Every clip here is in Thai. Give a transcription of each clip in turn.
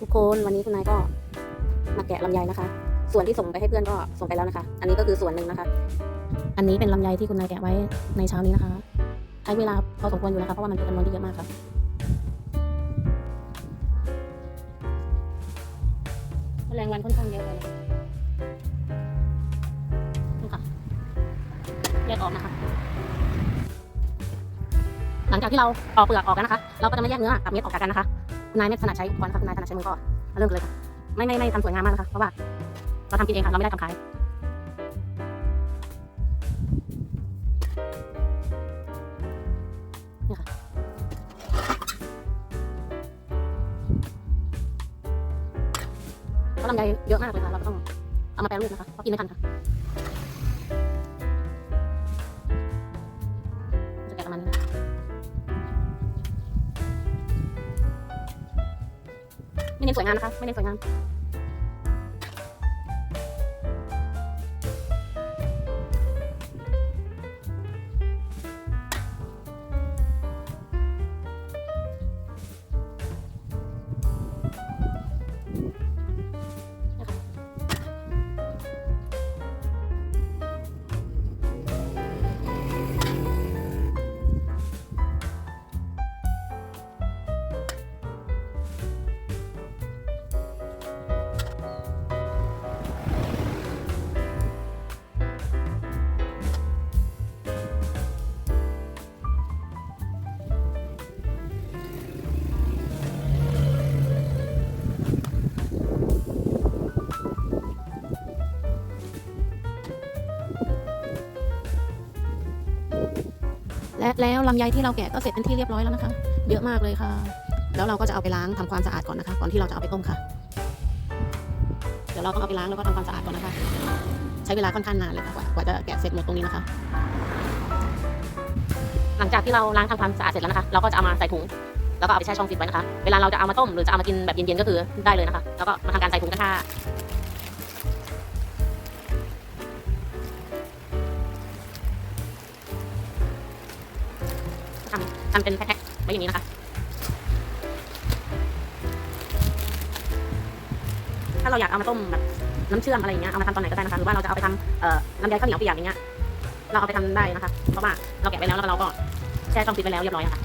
ทุกคนวันนี้คุณนายก็มาแกะลำไยนะคะ ส่วนที่ส่งไปให้เพื่อนก็ส่งไปแล้วนะคะ อันนี้ก็คือส่วนหนึ่งนะคะ อันนี้เป็นลำไยที่คุณนายแกะไว้ในเช้านี้นะคะ ใช้เวลาพอสมควรอยู่นะคะเพราะว่ามันเป็นจำนวนที่เยอะมากค่ะแมลงวันค่อนข้างเยอะเลยนี่ค่ะแยกออกนะคะ หลังจากที่เราปอกเปลือกออกแล้วนะคะ เราก็จะมาแยกเนื้อกับเม็ดออกจากกันนะคะ นายไม่ถนัดใช้อุปกรณ์ค่ะคุณนายถนัดใช้มือก็เริ่มกันเลยค่ะไม่ไม่ไม่ทำสวยงามมากนะคะเพราะว่าเราทำกินเองค่ะเราไม่ได้ทำขายนี่ค่ะเพราะลำไยเยอะมากเลยค่ะเราก็ต้องเอามาแปรรูปนะคะเพราะกินไม่ทันค่ะ ไม่เน้นสวยงามนะคะ ไม่เน้นสวยงาม และแล้วลำไยที่เราแกะก็เสร็จเป็นที่เรียบร้อยแล้วนะคะ เยอะมากเลยค่ะ แล้วเราก็จะเอาไปล้างทำความสะอาดก่อนนะคะ ก่อนที่เราจะเอาไปต้มค่ะ เดี๋ยวเราต้องเอาไปล้างแล้วก็ทำความสะอาดก่อนนะคะ ใช้เวลาค่อนข้างนานเลยค่ะกว่าจะแกะเสร็จหมดตรงนี้นะคะ หลังจากที่เราล้างทำความสะอาดเสร็จแล้วนะคะ เราก็จะเอามาใส่ถุงแล้วก็เอาไปแช่ช่องฟิตไว้นะคะ เวลาเราจะเอามาต้มหรือจะเอามากินแบบเย็นๆก็คือได้เลยนะคะ แล้วก็มาทำการใส่ถุงกันค่ะทำ ทำเป็นแพ็คๆไว้อย่างนี้นะคะ ถ้าเราอยากเอามาต้มแบบน้ำเชื่อมอะไรอย่างเงี้ยเอามาทำตอนไหนก็ได้นะคะ หรือว่าเราจะเอาไปทำเอ่อลำไยข้าวเหนียวเปียกอย่างเงี้ย เราเอาไปทำได้นะคะ เพราะว่าเราแกะไปแล้วแล้วเราก็แช่ช่องฟิตไว้แล้วเรียบร้อยอะค่ะ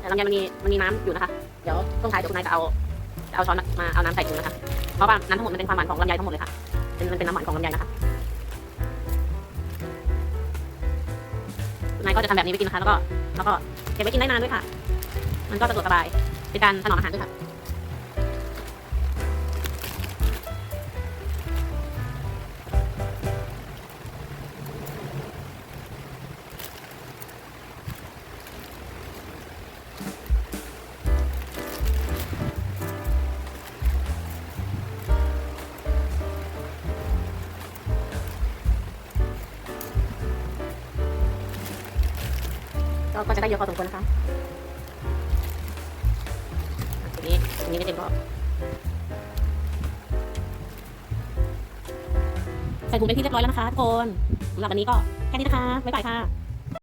แต่ลำไยมันมีมันมีน้ำอยู่นะคะ เดี๋ยวช่วงท้ายเดี๋ยวคุณนายจะเอา เอาช้อนมาเอาน้ำใส่ถุงนะคะเพราะว่าน้ำทั้งหมดมันเป็นความหวานของลำไยทั้งหมดเลยค่ะเป็นมันเป็นน้ำหวานของลำไยนะคะนายก็จะทำแบบนี้ไปกินนะคะ แล้วก็แล้วก็เก็บไว้กินได้นานด้วยค่ะ มันก็สะดวกสบายเป็นการถนอมอาหารด้วยค่ะ ก็ก็จะได้เยอะพอสมควรนะคะนี้ทีนี้ไม่เต็มก็ใส่ถุงเป็นที่เรียบร้อยแล้วนะคะทุกคนสำหรับวันนี้ก็แค่นี้นะคะ บ๊ายบายค่ะ